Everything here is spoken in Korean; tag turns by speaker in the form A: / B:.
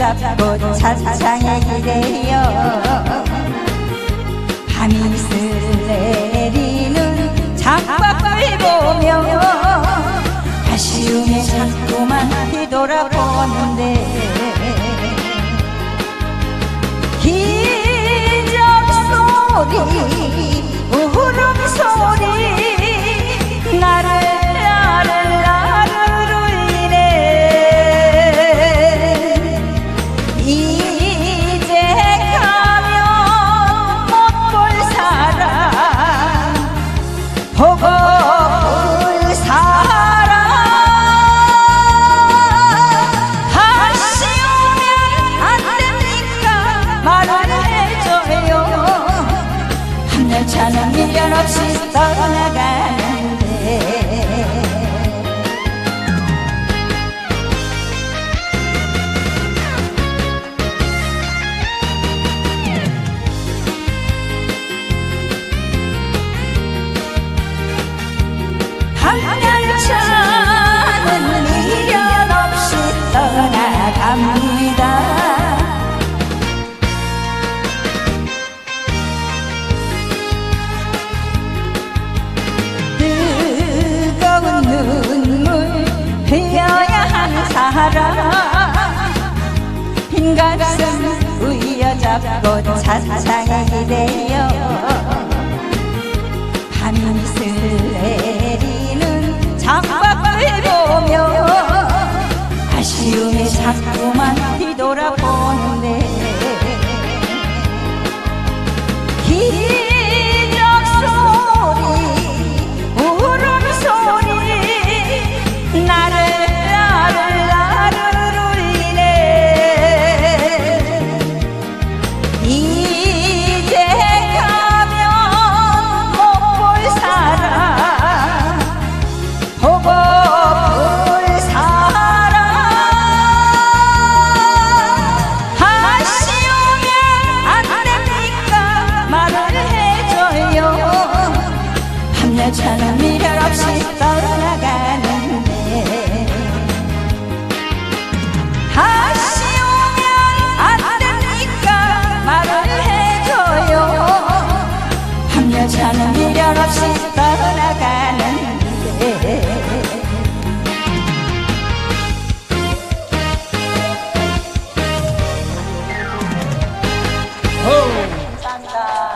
A: 뭐 붙잡고 찬상에 기대요. 밤이 슬내리는 장바을 보며 아쉬움에 자꾸만 뒤돌아보는데 편없이 걸어나가는 붙잡고 찬상이 되어 밤이슬 내리는 장박을 보며 아쉬움이 자꾸만 뒤돌아보네 잘